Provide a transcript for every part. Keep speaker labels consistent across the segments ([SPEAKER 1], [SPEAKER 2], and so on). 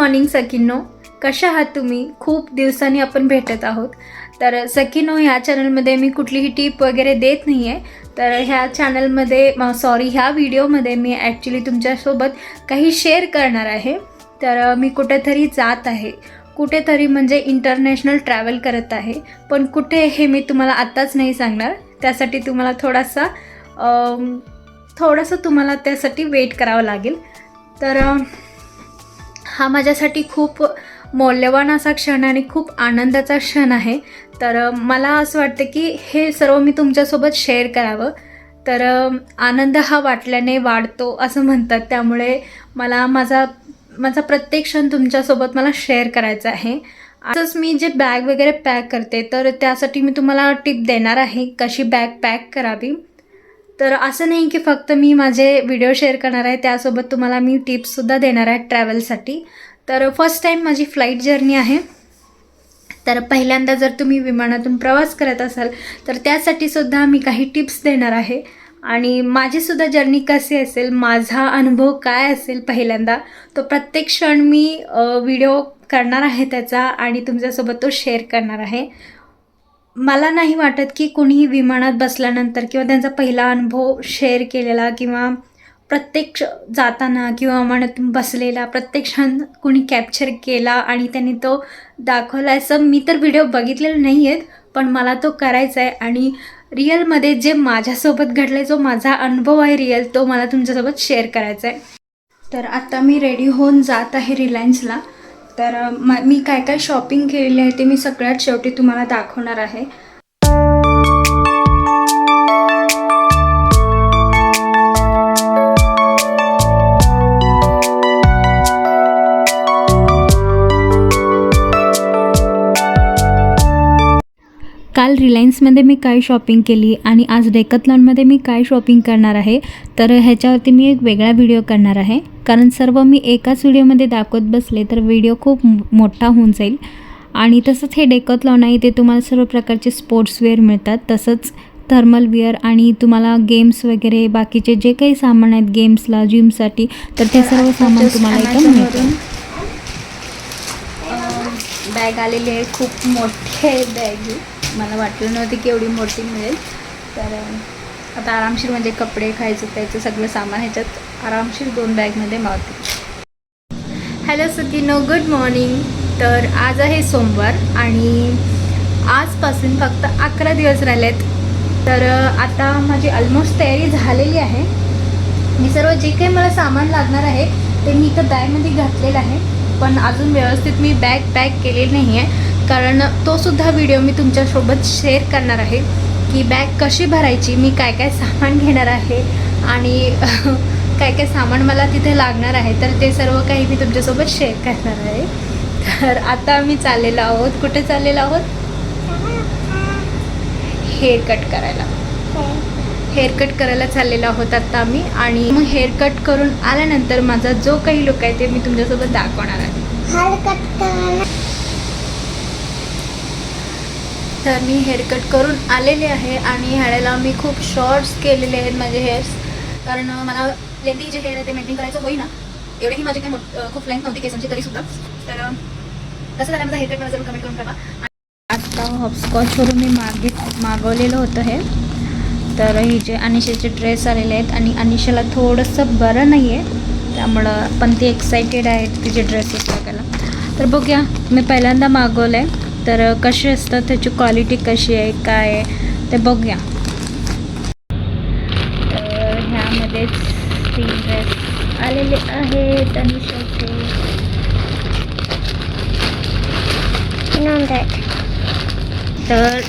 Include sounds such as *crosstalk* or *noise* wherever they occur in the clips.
[SPEAKER 1] Morning सकिनो कशा आहात तुम्ही? खूप दिवसांनी आपण भेटत आहोत. तर सकिनो ह्या चॅनलमध्ये मी कुठलीही टीप वगैरे देत नाही आहे तर ह्या चॅनलमध्ये सॉरी ह्या व्हिडिओमध्ये मी ॲक्च्युली तुमच्यासोबत काही शेअर करणार आहे. तर मी कुठेतरी जात आहे. कुठेतरी म्हणजे इंटरनॅशनल ट्रॅव्हल करत आहे. पण कुठे हे मी तुम्हाला आत्ताच नाही सांगणार. त्यासाठी तुम्हाला थोडासा थोडंसं तुम्हाला त्यासाठी वेट करावं लागेल. तर हा माझ्यासाठी खूप मौल्यवान असा क्षण आणि खूप आनंदाचा क्षण आहे. तर मला असं वाटतं की हे सर्व मी तुमच्यासोबत शेअर करावं. तर आनंद हा वाटल्याने वाढतो असं म्हणतात. त्यामुळे मला माझा माझा प्रत्येक क्षण तुमच्यासोबत मला शेअर करायचा आहे. असंच मी जे बॅग वगैरे पॅक करते तर त्यासाठी मी तुम्हाला टिप देणार आहे कशी बॅग पॅक करावी. तर असं नाही की फक्त मी माझे व्हिडिओ शेअर करणार आहे त्यासोबत तुम्हाला मी टिप्ससुद्धा देणार आहे ट्रॅव्हलसाठी तर फर्स्ट टाईम माझी फ्लाईट जर्नी आहे. तर पहिल्यांदा जर तुम्ही विमानातून प्रवास करत असाल तर त्यासाठी सुद्धा मी काही टिप्स देणार आहे. आणि माझीसुद्धा जर्नी कशी असेल माझा अनुभव काय असेल पहिल्यांदा तो प्रत्येक क्षण मी व्हिडिओ करणार आहे त्याचा आणि तुमच्यासोबत तो शेअर करणार आहे. मला नाही वाटत की कोणीही विमानात बसल्यानंतर किंवा त्यांचा पहिला अनुभव शेअर केलेला किंवा प्रत्यक्ष जाताना किंवा विमानातून बसलेला प्रत्येक क्षण कोणी कॅप्चर केला आणि त्यांनी तो दाखवला असं मी तर व्हिडिओ बघितलेला नाही आहेत पण मला तो करायचा आहे. आणि रिअलमध्ये जे माझ्यासोबत घडलं आहे जो माझा अनुभव आहे रिअल तो मला तुमच्यासोबत शेअर करायचा आहे. तर आता मी रेडी होऊन जात आहे रिलायन्सला तर मी काय काय शॉपिंग केलेली आहे ते मी सगळ्यात शेवटी तुम्हाला दाखवणार आहे. काल रिलायन्समध्ये मी काय शॉपिंग केली आणि आज डेकथलॉनमध्ये मी काय शॉपिंग करणार आहे तर ह्याच्यावरती मी एक वेगळा व्हिडिओ करणार आहे. कारण सर्व मी एकाच व्हिडिओमध्ये दाखवत बसले तर व्हिडिओ खूप मोठा होऊन जाईल. आणि तसंच हे डेकथलॉन आहे ते तुम्हाला सर्व प्रकारचे स्पोर्ट्सवेअर मिळतात. तसंच थर्मल वेअर आणि तुम्हाला गेम्स वगैरे बाकीचे जे काही सामान आहेत गेम्सला जिमसाठी तर ते सर्व सामान तुम्हाला इथं मिळतं. बॅग आलेली आहे. खूप मोठी आहे. बॅग मला वाटलं नव्हती की एवढी मोठी मिळेल. तर आता आरामशीर म्हणजे कपडे खायचं प्यायचं सगळं सामान ह्याच्यात आरामशीर दोन बॅगमध्ये मावते. हॅलो सुकिनो गुड मॉर्निंग तर आज आहे सोमवार आणि आजपासून फक्त अकरा दिवस राहिलेत. तर आता माझी ऑलमोस्ट तयारी झालेली आहे. मी सर्व जे काही मला सामान लागणार आहे ते मी इथं बॅगमध्ये घातलेलं आहे. पण अजून व्यवस्थित मी बॅग पॅक केलेली नाही आहे कारण तोसुद्धा व्हिडिओ मी तुमच्यासोबत शेअर करणार आहे की बॅग कशी भरायची मी काय काय सामान घेणार आहे आणि *laughs* काय काय सामान मला तिथे लागणार आहे तर ते सर्व काही मी तुमच्यासोबत शेअर करणार आहे. तर आता आम्ही चाललेलो आहोत. कुठे चाललेलो आहोत? हेअर कट करायला. हेअर कट करायला चाललेलो आहोत आता आम्ही आणि मग हेअर कट करून आल्यानंतर माझा जो काही लुक आहे ते मी तुमच्यासोबत दाखवणार आहे. तर मी हेअरकट करून आलेले आहे आणि ह्याला मी खूप शॉर्ट्स केलेले आहेत माझे हेअर्स कारण मला लेंदी जे हेअर आहे ते मेंटेन करायचं होईना. एवढीही माझी काही खूप लेंथ नव्हती केसांची तरीसुद्धा. तर कसं झालं माझा हेअरकट मला जरूर कमेंट करून टाका. आत्ता हॉपस्कॉचवरून मी मागे मागवलेलं होतं हे. तर हे जे अनिशेचे ड्रेस आलेले आहेत आणि अनिशाला थोडंसं बरं नाही आहे त्यामुळं पण ती एक्सायटेड आहे तिचे ड्रेसेस बघायला तर बघूया मी पहिल्यांदा मागवलं आहे तर कसे असतात त्याची क्वालिटी कशी आहे काय आहे ते बघूया. तर ह्यामध्येच तीन ड्रेस आलेले आहेत अनिशाचे तर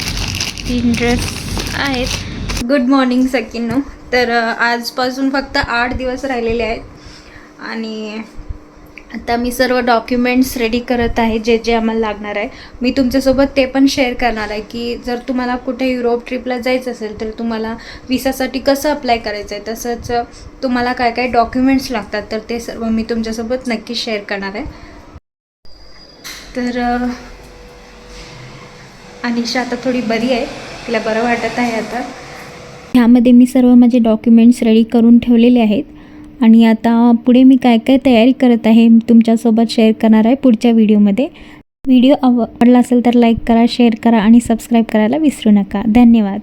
[SPEAKER 1] तीन ड्रेस आहेत. गुड मॉर्निंग सकिनो तर आजपासून फक्त आठ दिवस राहिलेले आहेत. आणि आता मी सर्व डॉक्युमेंट्स रेडी करत आहे जे जे आम्हाला लागणार आहे. मी तुमच्यासोबत ते पण शेअर करणार आहे की जर तुम्हाला कुठे युरोप ट्रिपला जायचं असेल तर तुम्हाला विसासाठी कसं अप्लाय करायचं आहे तसंच तुम्हाला काय काय डॉक्युमेंट्स लागतात तर ते सर्व मी तुमच्यासोबत नक्की शेअर करणार आहे. तर अनिशा आता थोडी बरी आहे. तिला बरं वाटत आहे आता. ह्यामध्ये मी सर्व माझे डॉक्युमेंट्स रेडी करून ठेवलेले आहेत. आणि आता पुढे मी काय काय तयारी करत आहे तुमच्यासोबत शेअर करणार आहे पुढच्या व्हिडिओमध्ये व्हिडिओ आवडला असेल तर लाईक करा शेअर करा आणि सबस्क्राईब करायला विसरू नका. धन्यवाद.